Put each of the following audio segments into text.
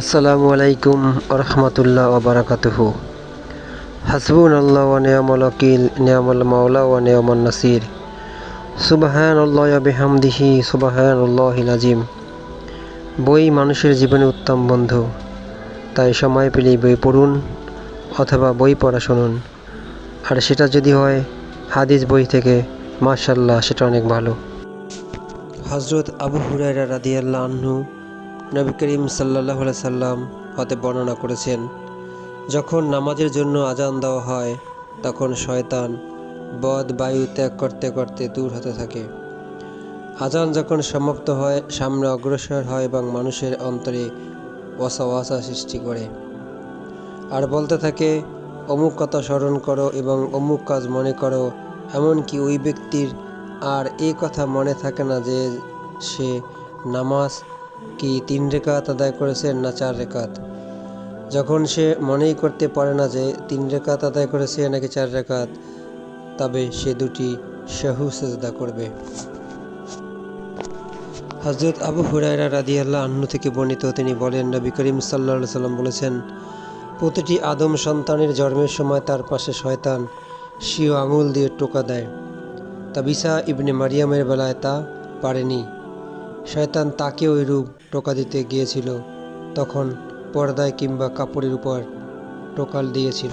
আসসালামু আলাইকুম রহমতুল্লাহ ওবরাকাতুহ হাসবুন আল্লাহ নিয়ামল ওয়াকিল, নিয়ামল মাওলা ও নিয়ামন নাসির। সুবাহান আল্লাহ বেহামদিহি সুবাহান আল্লাহ আজিম বই মানুষের জীবনে উত্তম বন্ধু। তাই সময় পেলেই বই পড়ুন অথবা বই পড়া শুনুন। আর সেটা যদি হয়, হাদিস বই থেকে মাশাল্লাহ সেটা অনেক ভালো। হজরত আবু হুরাইরা রাদিয়াল্লাহ আনহু নবী করিম সাল্লাহ সাল্লাম হতে বর্ণনা করেছেন, যখন নামাজের জন্য আজান দেওয়া হয়, তখন শয়তান বদ বায়ু ত্যাগ করতে করতে দূর হতে থাকে। আজান যখন সমাপ্ত হয়, সামনে অগ্রসর হয় এবং মানুষের অন্তরে ওয়াসা সৃষ্টি করে। আর বলতে থাকে, অমুক কথা স্মরণ করো এবং অমুক কাজ মনে করো, এমনকি ওই ব্যক্তির আর এই কথা মনে থাকে না যে সে নামাজ কি তিন রেখাত আদায় করেছেন না চার রেখাত? যখন সে মনেই করতে পারে না যে তিন রেখাত আদায় করেছে নাকি চার রেখাত, তবে সে দুটি শাহু সেজদা করবে। হজরত আবু হুরায়রা রাদিয়াল্লাহ আন্নু থেকে বর্ণিত তিনি বলেন, নবী করিম সাল্লা সাল্লাম বলেছেন, প্রতিটি আদম সন্তানের জন্মের সময় তার পাশে শয়তান সিও আঙুল দিয়ে টোকা দেয়। তা বিসা ইবনে মারিয়ামের বেলায় তা পারেনি। শয়তান তাকে ওই রূপ টোকা দিতে গিয়েছিল, তখন পর্দায় কিংবা কাপড়ের উপর টোকাল দিয়েছিল।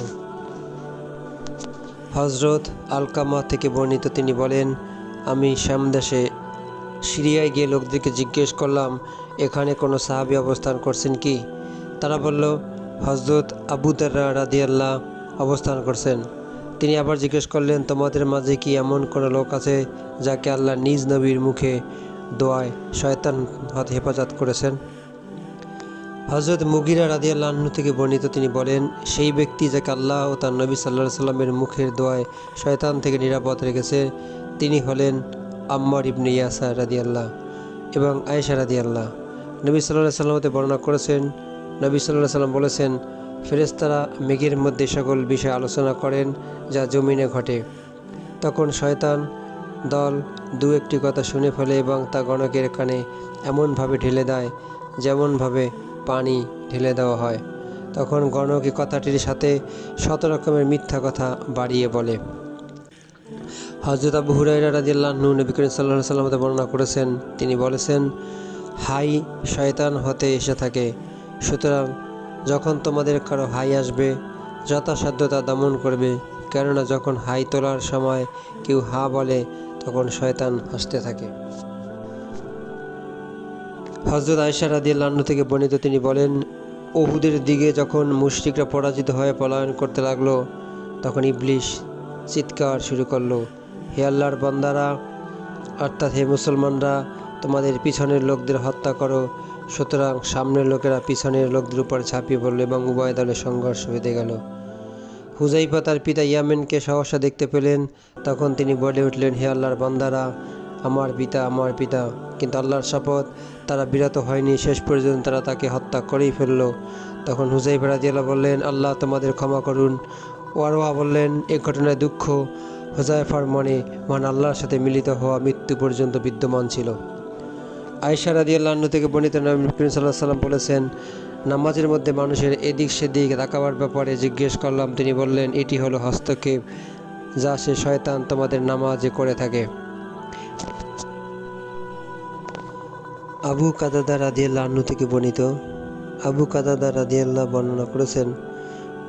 হজরত আলকামা থেকে বর্ণিত তিনি বলেন, আমি শ্যামদেশে সিরিয়ায় গিয়ে লোকদেরকে জিজ্ঞেস করলাম, এখানে কোনো সাহাবি অবস্থান করছেন কি? তারা বলল হজরত আবু দার্রা রাদিয়াল্লাহ অবস্থান করছেন। তিনি আবার জিজ্ঞেস করলেন, তোমাদের মাঝে কি এমন কোনো লোক আছে যাকে আল্লাহ নিজ নবীর মুখে দোয়ায় শয়তান হাত হেফাজত করেছেন। হজরত মুগিরা রাদিয়াল্লাহ আহ্ন থেকে বর্ণিত তিনি বলেন, সেই ব্যক্তি যাকে আল্লাহ ও তার নবী সাল্লাহ সাল্লামের মুখের দোয়ায় শয়তান থেকে নিরাপদ রেখেছে, তিনি হলেন আম্মার ইবনে ইয়াসা রাদিয়াল্লাহ এবং আয়েশা রাদিয়াল্লাহ। নবী সাল্লাহ সাল্লামতে বর্ণনা করেছেন, নবী সাল্লাহ সাল্লাম বলেছেন ফেরেস্তারা মেঘের মধ্যে সকল বিষয়ে আলোচনা করেন যা জমিনে ঘটে। তখন শয়তান দল দু একটি কথা শুনে ফেলে এবং তা গণকের কানে এমনভাবে ঢেলে দেয় যেমনভাবে পানি ঢেলে দেওয়া হয়। তখন গণক কথাটির সাথে শত রকমের মিথ্যা কথা বাড়িয়ে বলে। হজরত আবু হুরাইরা রাজিয়াল্লাহ নবী করিম সাল্লাহ সাল্লামতে বর্ণনা করেছেন। তিনি বলেছেন, হাই শয়তান হতে এসে থাকে। সুতরাং যখন তোমাদের কারও হাই আসবে যথাসাধ্য তা দমন করবে। কেননা যখন হাই তোলার সময় কেউ হা বলে তখন শয়তান হাসতে থাকে। হজরত আয়সা রাদিয়াল্লাহ থেকে বর্ণিত তিনি বলেন, ওহুদের দিকে যখন মুশরিকরা পরাজিত হয়ে পলায়ন করতে লাগল, তখন ইবলিশ চিৎকার শুরু করল, হে আল্লাহর বান্দারা, অর্থাৎ হে মুসলমানরা, তোমাদের পিছনের লোকদের হত্যা করো। সুতরাং সামনের লোকেরা পিছনের লোকদের উপর ঝাঁপিয়ে পড়ল এবং উভয় দলের সংঘর্ষ বেঁধে গেল। হুজাইফা তার পিতা ইয়ামেনকে সহসা দেখতে পেলেন। তখন তিনি বলে উঠলেন, হে আল্লাহর বান্দারা, আমার পিতা আমার পিতা। কিন্তু আল্লাহর শপথ, তারা বিরত হয়নি, শেষ পর্যন্ত তারা তাকে হত্যা করেই ফেলল। তখন হুজাইফা রাজিয়াল্লাহ বললেন, আল্লাহ তোমাদের ক্ষমা করুন। ওয়ারোয়া বললেন, এ ঘটনায় দুঃখ। হুজাইফার মনে, মান আল্লাহর সাথে মিলিত হওয়া মৃত্যু পর্যন্ত বিদ্যমান ছিল। আয়সা রাদিয়াল্লাহ থেকে বর্ণিত নবী করিম সাল্লাহ সাল্লাম বলেছেন নামাজের মধ্যে মানুষের এদিক সেদিক তাকাবার ব্যাপারে জিজ্ঞেস করলাম। তিনি বললেন, এটি হলো হস্তক্ষেপ, যা সে শয়তান তোমাদের নামাজে করে থাকে। আবু কাদাদা রাদিয়াল্লাহ আন্নু থেকে বর্ণিত, আবু কাদাদা রাদিয়াল্লাহ বর্ণনা করেছেন,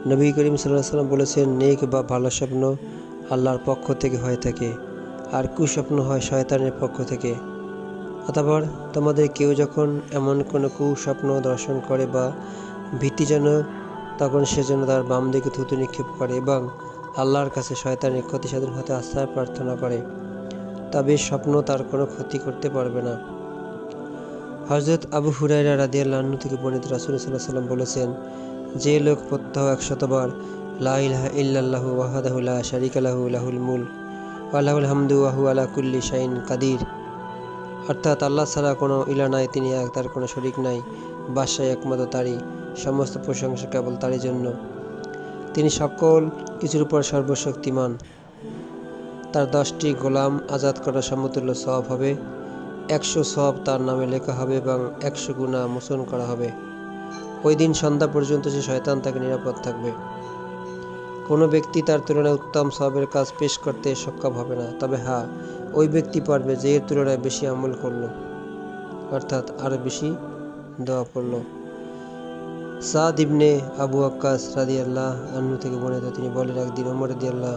নবী করিম সাল্লাহ সাল্লাম বলেছেন, নেক বা ভালো স্বপ্ন আল্লাহর পক্ষ থেকে হয়ে থাকে, আর কুস্বপ্ন হয় শয়তানের পক্ষ থেকে। অতপর তোমাদের কেউ যখন এমন কোনো কুস্বপ্ন দর্শন করে বা ভীতিজনক তখন সে যেন তার বাম দিকে থুতু নিক্ষেপ করে এবং আল্লাহর কাছে শয়তানের ক্ষতি সাধন হতে আশ্রয় প্রার্থনা করে। তবে স্বপ্ন তার কোনো ক্ষতি করতে পারবে না। হজরত আবু হুরাইরা রাদিয়াল্লাহ থেকে বর্ণিত রাসুল সাল্লাহ সাল্লাম বলেছেন, যে লোক প্রত্যহ একশতবার লা ইলাহা ইল্লাল্লাহু ওয়াহাদাহু লা শারিকা লাহুল মুল আল্লাহুল হামদু ওয়াহু আলা কুল্লি শাইন কাদির। অর্থাৎ আল্লাহ ছাড়া কোনো ইলা নাই, তিনি এক, তার কোনো শরিক নাই, বাদশাহ একমাত্র তারই, সমস্ত প্রশংসা কেবল তারই জন্য। তিনি সকল কিছুর উপর সর্বশক্তিমান। তার দশটি গোলাম আজাদ করা সমতুল্য সব হবে। একশো সব তার নামে লেখা হবে এবং একশো গুণা মোচন করা হবে। ওই দিন সন্ধ্যা পর্যন্ত সে শয়তান তাকে নিরাপদ থাকবে। কোনো ব্যক্তি তার তুলনায় উত্তম সবের কাজ পেশ করতে সক্ষম হবে না। তবে হ্যাঁ ওই ব্যক্তি পারবে যে এর তুলনায় বেশি আমল করল, অর্থাৎ আরও বেশি দোয়া পড়ল সাদ ইবনে আবু আক্কাস রাদি আল্লাহ আন্নু থেকে বর্ণিত তিনি বলেন, একদিন ওমর রাদি আল্লাহ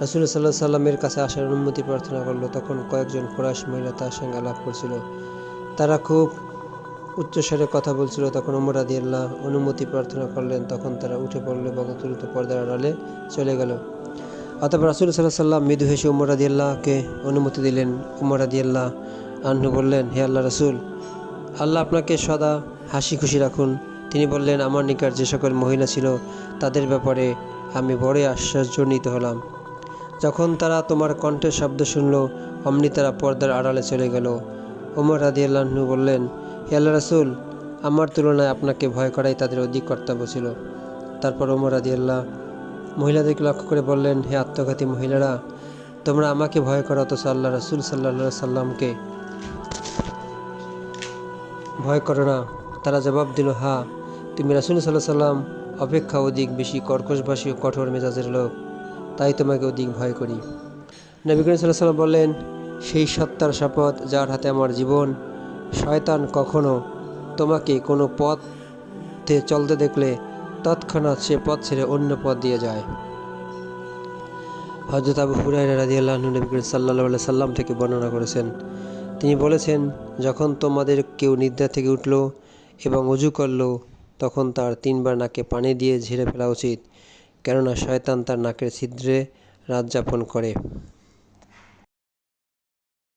রাসুল সাল্লাহ সাল্লামের কাছে আসার অনুমতি প্রার্থনা করল। তখন কয়েকজন কোরআশ মহিলা তার সঙ্গে আলাপ করছিল। তারা খুব উচ্চস্বরে কথা বলছিল তখন ওমর রাদি আল্লাহ অনুমতি প্রার্থনা করলেন, তখন তারা উঠে পড়ল এবং দ্রুত পর্দার আড়ালে চলে গেল। অতপর রাসুল সাল্লাহ সাল্লাম মৃদু হেসে উমর রাদি আল্লাহকে অনুমতি দিলেন। উমর রাদি আল্লাহ আহ্ন বললেন, হে আল্লাহ রাসুল, আল্লাহ আপনাকে সদা হাসি খুশি রাখুন। তিনি বললেন, আমার নিকট যে সকল মহিলা ছিল, তাদের ব্যাপারে আমি বড়ই আশ্চর্যজনিত হলাম। যখন তারা তোমার কণ্ঠের শব্দ শুনল, অমনি তারা পর্দার আড়ালে চলে গেল। ওমর রাদি আল্লাহ্ন বললেন হে আল্লাহ রাসুল, আমার তুলনায় আপনাকে ভয় করাই তাদের অধিক কর্তব্য ছিল। তারপর ওমর রাদি আল্লাহ মহিলাদেরকে লক্ষ্য করে বললেন, হে আত্মঘাতী মহিলারা, তোমরা আমাকে ভয় করো, অথচ আল্লাহ রাসুল সাল্লাহ সাল্লামকে ভয় করো না। তারা জবাব দিল, হা, তুমি রাসুল সাল্লাহ সাল্লাম অপেক্ষা অধিক বেশি কর্কশভাষী ও কঠোর মেজাজের লোক, তাই তোমাকে অধিক ভয় করি। নবী করিম সাল্লাহ সাল্লাম বললেন, সেই সত্তার শপথ যার হাতে আমার জীবন শয়তান কখনো তোমাকে কোনো পথে চলতে দেখলে তৎক্ষণাৎ সে পথ ছেড়ে অন্য পথ দিয়ে যায়। হজরত আবু হুরাইরা রাজি আল্লাহ নবী করিম সাল্লাহ সাল্লাম থেকে বর্ণনা করেছেন। তিনি বলেছেন, যখন তোমাদের কেউ নিদ্রা থেকে উঠল এবং অজু করল, তখন তার তিনবার নাকে পানি দিয়ে ঝেড়ে ফেলা উচিত, কেননা শয়তান তার নাকের ছিদ্রে রাত যাপন করে।